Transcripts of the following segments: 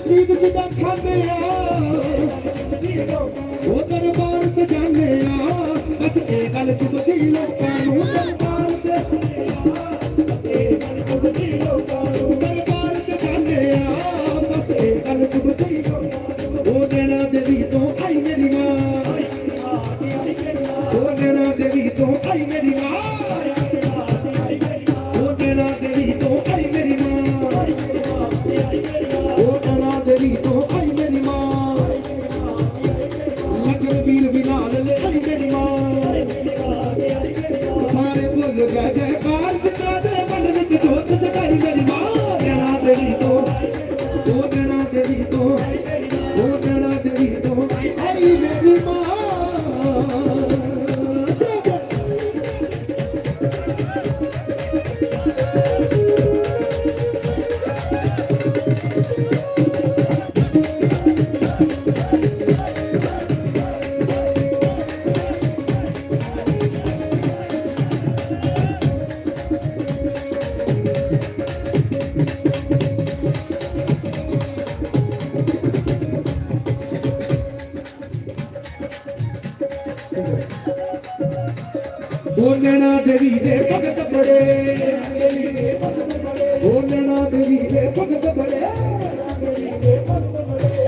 ਦਿਲਜੀਤ ਜਿੱਦਾਂ ਖਾਂਦੇ ਆ। ਬੋਲਣਾ ਦੇਵੀ ਦੇ ਭਗਤ ਬੜੇ। ਬੋਲਣਾ ਦੇਵੀ ਦੇ ਭਗਤ ਬੜੇ।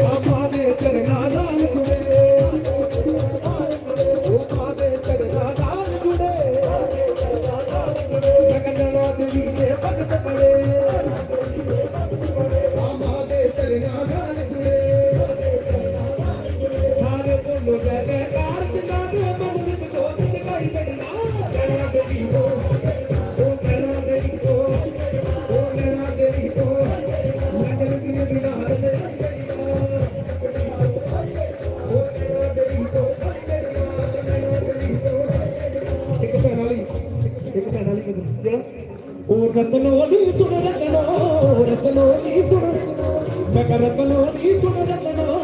ਆਪਾ ਦੇ ਚਰਨਾਂ రతలో నీ సుడు రతలో రతలో నీ సుడు రతలో రతలో నీ సుడు రతలో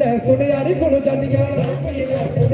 ਲੈ ਸੁਣਿਆਰੀ ਕੋਲ ਜਾਂਦੀਆਂ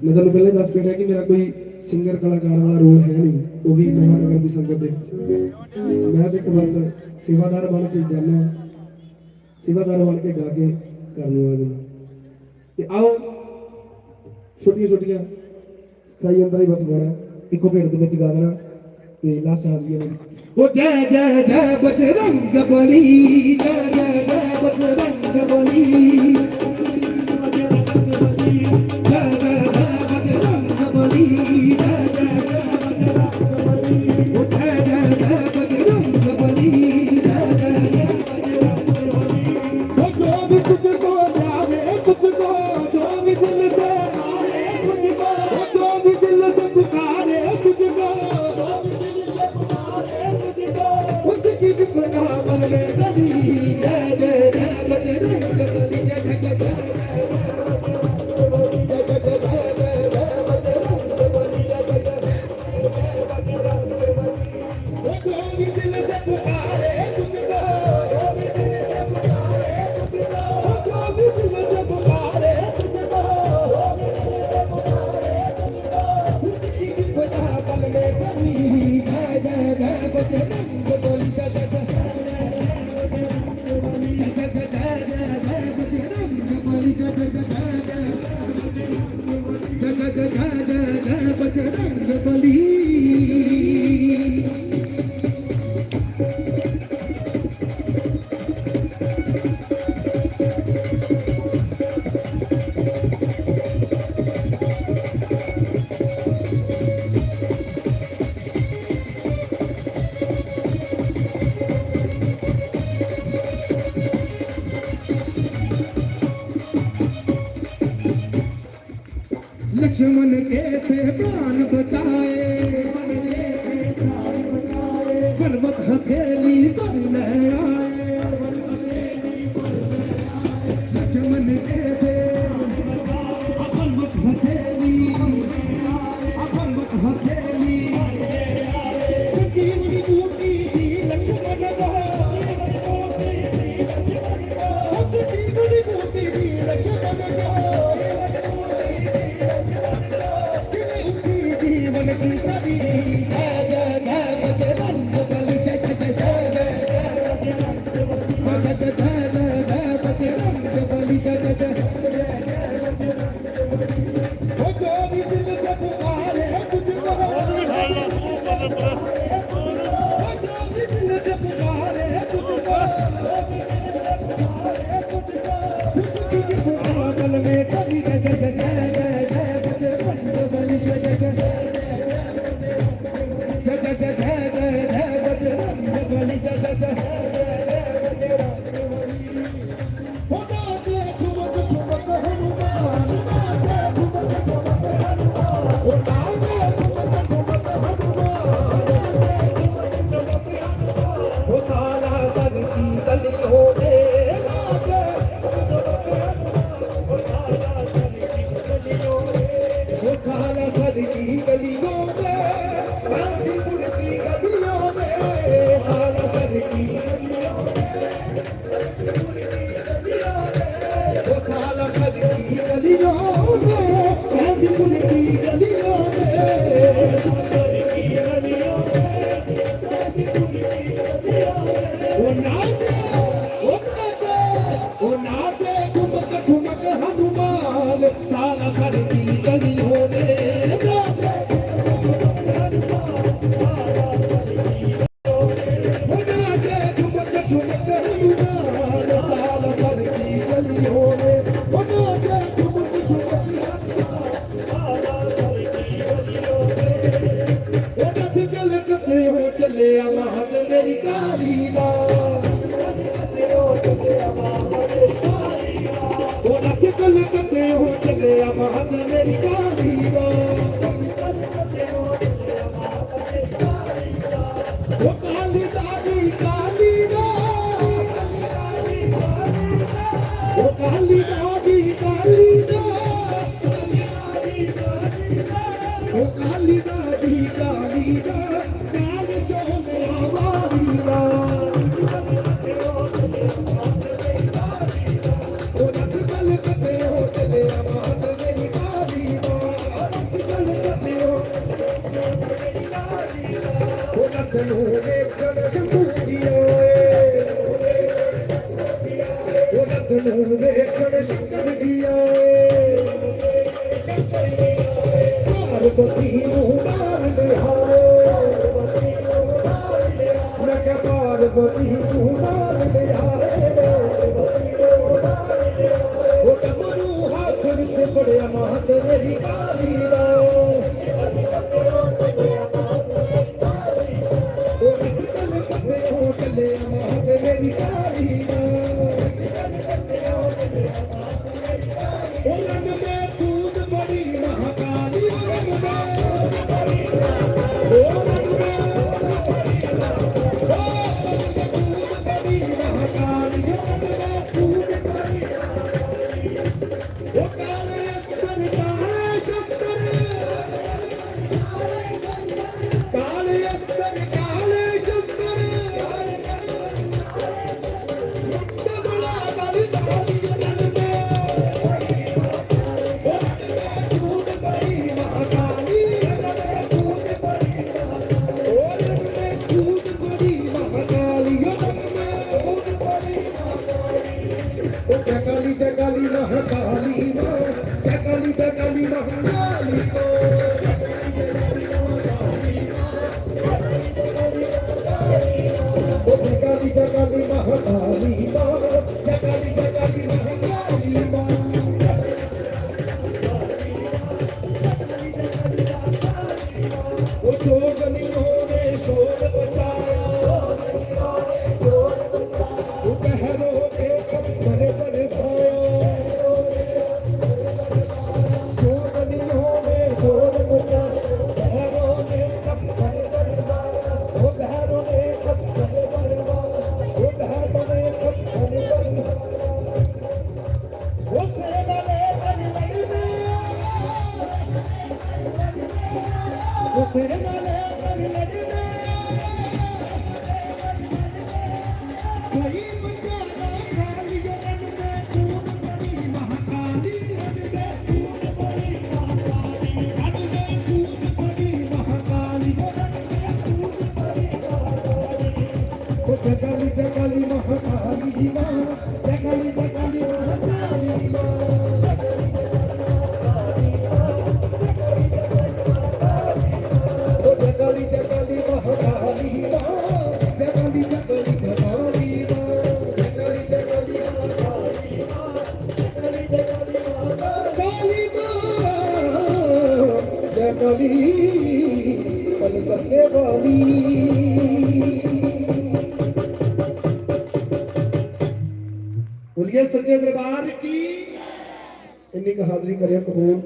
ਮੈਂ ਤੁਹਾਨੂੰ ਪਹਿਲੇ ਦੱਸ ਕੇ ਰਿਹਾ ਕਿ ਮੇਰਾ ਕੋਈ ਸਿੰਗਰ ਕਲਾਕਾਰ ਵਾਲਾ ਰੋਲ ਹੈ ਨਹੀਂ। ਉਹ ਵੀ ਨਵਾਂ ਨਗਰ ਦੀ ਸੰਗਤ ਦੇ ਮੈਂ ਤੇ ਇੱਕ ਬਸ ਸੇਵਾਦਾਰ ਬਣ ਕੇ ਜਾਣਾ ਸੇਵਾਦਾਰ ਬਣ ਕੇ ਗਾ ਕੇ ਕਰਨ ਆ ਜਾਣਾ ਤੇ ਆਓ ਛੋਟੀਆਂ ਛੋਟੀਆਂ ਸਥਾਈ ਅੰਦਰ ਹੀ ਬਸ ਗਾਣਾ ਇੱਕੋ ਭੇਟ ਦੇ ਵਿੱਚ ਗਾ ਦੇਣਾ ਤੇ ਲਾਸਟ ਹਾਜ਼ਰੀਆਂ ਨੇ ओ जय जय जय बजरंग बली जय जय जय बजरंग बली। ਲక్ష్మణ ਕੇ ਤੇ ਪ੍ਰਾਨ ਬਚਾਏ ਪਰਵਤ ਹਥੇਲੀ ਫੜਿਆ ਮਾਹ ਤੇ ਮੇਰੀ ਕਾਲੀ ਦਾ जकाली जकाली महाकाली माँ जकाली जकाली महाकाली माँ Bali, Bali, Bali, Bali, ਬੋਲੀਏ ਸੱਜੇ ਦਰਬਾਰ ਕੀ? ਇੰਨੀ ਕ ਹਾਜ਼ਰੀ ਕਰਿਆ ਕਬੂਲ।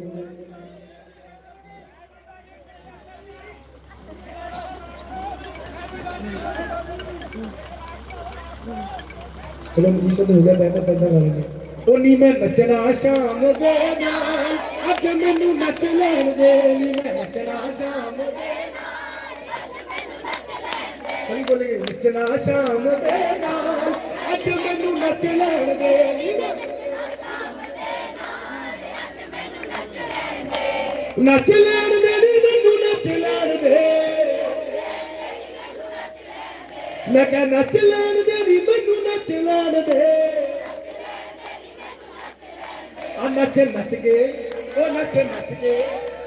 ਚਲੋ ਮੁਜੀਸ਼ਾ ਹੋ ਗਿਆ ਬੈਠਾ ਪੈਦਾ ਕਰਾਂਗੇ ਉਹ ਨੀ ਮੈਂ ਨੱਚਣਾ ਸ਼ਾਮ ਦੇ ਨਾਲ, ਅੱਜ ਮੈਨੂੰ ਨੱਚ ਲੈਣ ਦੇ ਨੀ ਮੈਂ ਨੱਚਣਾ ਸ਼ਾਮ ਦੇ ਨਾਲ। ਅੱਜ ਮੈਨੂੰ ਨੱਚ ਲੈਣ ਦੇ ਸਹੀ ਬੋਲੇ ਨੱਚਣਾ ਸ਼ਾਮ ਦੇ ਨਾਲ। ਨੱਚ ਲੈਣ ਦੇ ਨੀ ਨੱਚ ਲੈਣ ਦੇ ਨੀ, ਮੈਨੂੰ ਨੱਚ ਲੈਣ ਦੇ ਮੈਂ ਕਿਹਾ ਨੱਚ ਲੈਣ ਦੇ ਨੀ, ਮੈਨੂੰ ਨੱਚ ਲੈਣ ਦੇ ਆ ਨੱਚ ਨੱਚ ਕੇ ਉਹ ਨੱਚ ਨੱਚ ਕੇ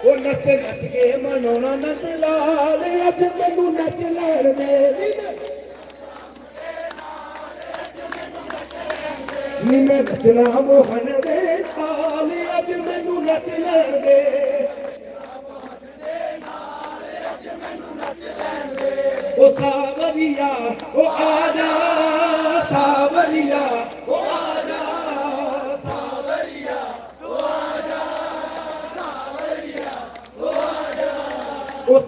ਉਹ ਨੱਚ ਨੱਚ ਕੇ ਮਨੋਣਾ ਨੰਦ ਲਾਲ ਅੱਜ ਮੈਨੂੰ ਨੱਚ ਲੈਣ ਦੇ ਨੀ ਨੀ ਮੈਂ ਨੱਚਣਾ ਮੋਹਨ ਦੇ ਨਾਲ ਅੱਜ ਮੈਨੂੰ ਨੱਚ ਲੈਣ ਦੇ। ਉਹ ਸਾਵਰੀਆ ਉਹ ਆ ਜਾ, ਸਾਵਰੀਆ ਉਹ ਆ ਜਾ, ਸਾਵਰੀਆ ਉਹ ਆ ਜਾ, ਸਾਵਰੀਆ ਉਹ ਆ ਜਾ। ਉਹ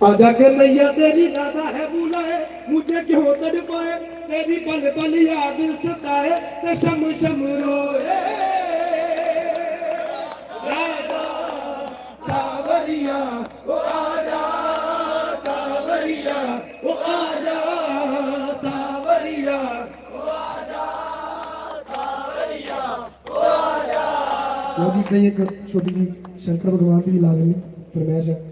آجا کے نیا تیری دادا ہے بولا مجھے کیوں تڑپائے تیری پل پل یاد ستائے تے شم روئے راجا ساوریا او آجا ساوریا او آجا ساوریا او آجا ساوریا او آجا جی کہیں ایک چھوٹی سی شنکر بھگوان کی بھی لا دیں فرمائش ہے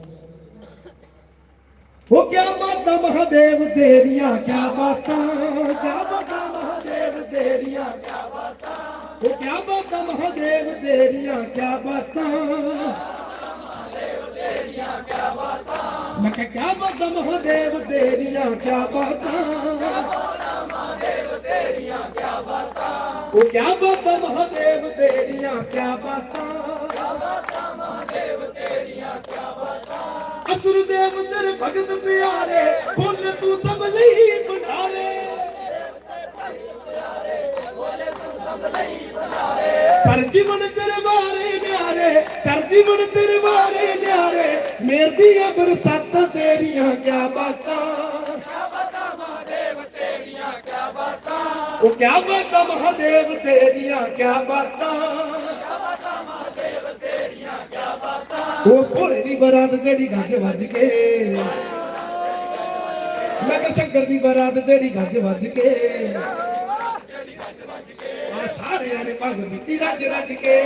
ਹੈ ਉਹ ਕਿਆ ਬਾਤਾਂ ਮਹਾਦੇਵ ਤੇਰੀਆਂ, ਕਿਆ ਬਾਤਾਂ ਕਿਆ ਬਾਤਾਂ ਮਹਾਦੇਵ ਤੇਰੀਆਂ, ਕਿਆ ਬਾਤਾਂ। ਉਹ ਕਿਆ ਬਾਤਾਂ ਮਹਾਦੇਵ ਤੇਰੀਆਂ, ਕਿਆ ਬਾਤਾਂ। ਮੈਂ ਕਿਹਾ, ਕਿਆ ਬਾਤਾਂ ਮਹਾਦੇਵ ਤੇਰੀਆਂ, ਕਿਆ ਬਾਤਾਂ। ਉਹ ਕਿਆ ਬਾਤਾਂ ਮਹਾਦੇਵ ਤੇਰੀਆਂ, ਕਿਆ ਬਾਤਾਂ। ਅਸੁਰ ਦੇਵ ਤੇਰੇ ਭਗਤ ਪਿਆਰੇ ਫੁੱਲ ਤੂੰ ਸਭ ਲਈ ਬਨਾਰੇ ਸਰ ਜੀਵਨ ਤੇਰੇ ਬਾਰੇ ਨਿਆਰੇ, ਸਰ ਜੀਵਨ ਤੇਰੇ ਬਾਰੇ ਨਿਆਰੇ, ਮੇਰ ਦੀਆਂ ਬਰਸਾਤਾਂ ਤੇਰੀਆਂ ਕਿਆ ਬਾਤਾਂ। ਉਹ ਕਿਆ ਬਾਤਾਂ, ਮਹਾਦੇਵ ਤੇਰੀਆਂ ਕਿਆ ਬਾਤਾਂ। ਉਹ ਘੋੜੇ ਦੀ ਬਰਾਤ ਜਿਹੜੀ ਗੱਜ ਵੱਜ ਕੇ। ਮੈਂ ਕਿਹਾ, ਸ਼ੰਕਰ ਦੀ ਬਰਾਤ ਜਿਹੜੀ ਗੱਜ ਵੱਜ ਕੇ। ਆ ਸਾਰਿਆਂ ਨੇ ਭੰਗ ਪੀਤੀ, ਰੱਜ ਰੱਜ ਕੇ।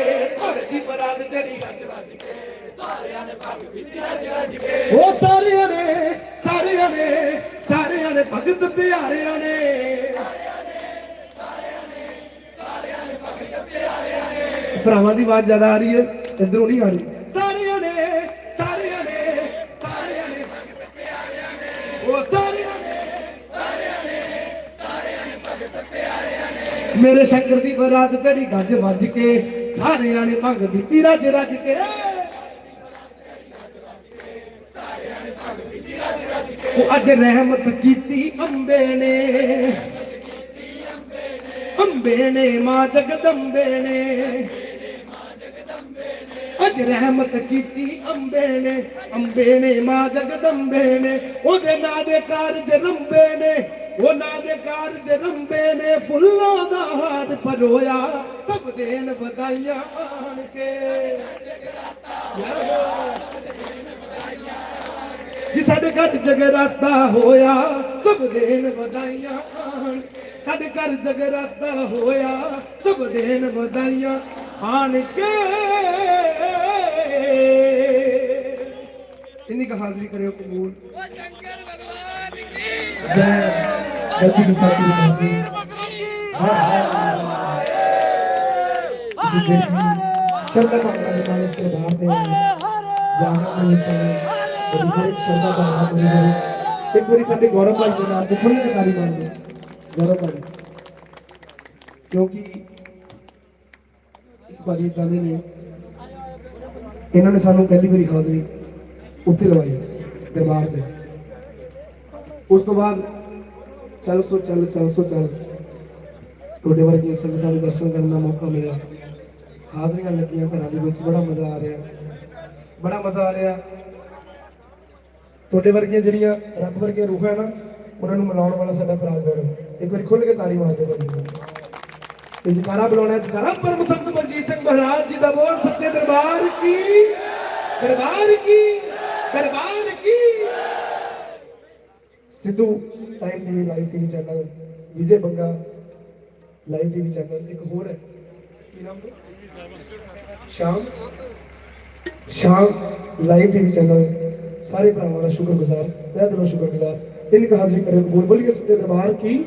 ਘੋੜੇ ਦੀ ਬਰਾਤ ਜਿਹੜੀ ਗੱਜ ਵੱਜ ਕੇ ਸਾਰਿਆਂ ਨੇ ਭੰਗ ਪੀਤੀ ਰੱਜ ਰੱਜ ਕੇ। ਉਹ ਸਾਰਿਆਂ ਨੇ ਸਾਰਿਆਂ ਨੇ ਸਾਰਿਆਂ ਨੇ ਭਗਤ ਪਿਆਰਿਆਂ ਨੇ। ਭਰਾਵਾਂ ਦੀ ਆਵਾਜ਼ ਜ਼ਿਆਦਾ ਆ ਰਹੀ ਹੈ, ਇਧਰੋਂ ਨਹੀਂ ਆ ਰਹੀ। ਮੇਰੇ ਸ਼ੰਕਰ ਦੀ ਬਰਾਤ ਚੜੀ ਗੱਜ ਵੱਜ ਕੇ, ਸਾਰੇ ਨੇ ਭੰਗ ਪੀਤੀ ਰੱਜ ਰੱਜ ਕੇ। ਉਹ ਅੱਜ ਰਹਿਮਤ ਕੀਤੀ ਅੰਬੇ ਨੇ। ਅੰਬੇ ਨੇ ਮਾਂ ਜਗਦੰਬੇ ਨੇ। ਅੱਜ ਰਹਿਮਤ ਕੀਤੀ ਅੰਬੇ ਨੇ। ਅੰਬੇ ਨੇ ਮਾਂ ਜਗਦੰਬੇ ਨੇ। ਉਹਦੇ ਨਾਂ ਦੇ ਕਾਰਜ ਰੰਬੇ ਨੇ। ਉਹ ਨਾਂ ਦੇ ਕਾਰਜ ਰੰਬੇ ਨੇ ਫੁੱਲਾਂ ਦਾ ਹਾਰ ਪਰੋਇਆ ਸਭ ਦੇਣ ਵਧਾਈਆਂ ਆਣ ਕੇ। ਜੀ ਸਾਡੇ ਘਰ ਜਗਰਾਤਾ ਹੋਇਆ ਸਭ ਦੇਣ ਵਧਾਈਆਂ ਆਣ ਸਾਡੇ ਘਰ ਜਗਰਾਤਾ ਹੋਇਆ ਸਭ ਦੇਣ ਵਧਾਈਆਂ ਆਣ ਕੇ। ਇੰਨੀ ਕਾ ਹਾਜ਼ਰੀ ਕਰਿਓ ਕਬੂਲ। ਉਹ ਸ਼ੰਕਰ ਭਗਵਾਨ ਕੀ? ਜੈ। ਗਲਤੀ ਗੁਸਤਾਖੀ ਦੀ ਮਾਫੀ ਤੁਸੀਂ ਜਿਹੜੀ ਸ਼ਰਧਾ ਭਾਵਨਾ ਦੇ ਨਾਲ ਇਸ ਦਰਬਾਰ ਦੇ ਜਾਣਾ ਦੇ ਵਿੱਚ ਬੜੀ ਸ਼ਰਧਾ ਭਾਵਨਾ ਪੂਰੀ ਹੋਈ ਇੱਕ ਵਾਰੀ ਸਾਡੇ ਗੌਰਵ ਭਾਈ ਦੇ ਨਾਲ ਦੁਖੜੀ ਦੀ ਤਾਰੀ ਮਾਰਦੇ ਗੌਰਵ ਭਾਈ ਕਿਉਂਕਿ ਇੱਕ ਵਾਰੀ ਇਦਾਂ ਦੇ ਨੇ ਇਹਨਾਂ ਨੇ ਸਾਨੂੰ ਪਹਿਲੀ ਵਾਰੀ ਹਾਜ਼ਰੀ ਉੱਥੇ ਲਵਾਈ ਦਰਬਾਰ ਦੇ ਉਸ ਤੋਂ ਬਾਅਦ ਚੱਲ ਸੋ ਚੱਲ ਚੱਲ ਸੋ ਚੱਲ। ਤੁਹਾਡੇ ਵਰਗੀਆਂ ਸੰਗਤਾਂ ਦੇ ਦਰਸ਼ਨ ਕਰਨ ਦਾ ਮੌਕਾ ਮਿਲਿਆ। ਹਾਜ਼ਰੀਆਂ ਲੱਗੀਆਂ ਘਰਾਂ ਦੇ ਵਿੱਚ, ਬੜਾ ਮਜ਼ਾ ਆ ਰਿਹਾ। ਬੜਾ ਮਜ਼ਾ ਆ ਰਿਹਾ। ਤੁਹਾਡੇ ਵਰਗੀਆਂ ਜਿਹੜੀਆਂ ਰੱਬ ਵਰਗੀਆਂ ਰੂਹਾਂ ਨਾ, ਉਹਨਾਂ ਨੂੰ ਮਿਲਾਉਣ ਵਾਲਾ ਸਾਡਾ ਭਰਾ ਗੌਰਵ ਇੱਕ ਵਾਰੀ ਖੁੱਲ ਕੇ ਤਾੜੀ ਮਾਰਦੇ ਭਾਈ ਤੇ ਜਕਾਰਾ ਬੁਲਾਉਣਾ ਜਕਾਰਾ ਪਰਮ ਸੰਤ ਮਨਜੀਤ ਸਿੰਘ ਮਹਾਰਾਜ ਜੀ ਦਾ ਬੋਲ, ਸੱਚੇ ਦਰਬਾਰ ਕੀ? ਦਰਬਾਰ ਕੀ? ਦਰਬਾਰ ਕੀ? Sidhu time TV live TV channel Vijay Banga live TV channel ਇੱਕ ਹੋਰ ਹੈ। ਕੀ ਨਾਮ ਹੈ ਸ਼ਾਮ। ਸ਼ਾਮ ਲਾਈਵ ਟੀਵੀ ਚੈਨਲ ਸਾਰੇ ਭਰਾਵਾਂ ਦਾ ਸ਼ੁਕਰਗੁਜ਼ਾਰ, ਤਹਿ ਦਿਲੋਂ ਸ਼ੁਕਰਗੁਜ਼ਾਰ। ਇਨਕਾ ਹਾਜ਼ਰੀ ਕਰੇ ਬੋਲ ਬੋਲੀਏ ਸੱਚੇ ਦਰਬਾਰ ਕੀ?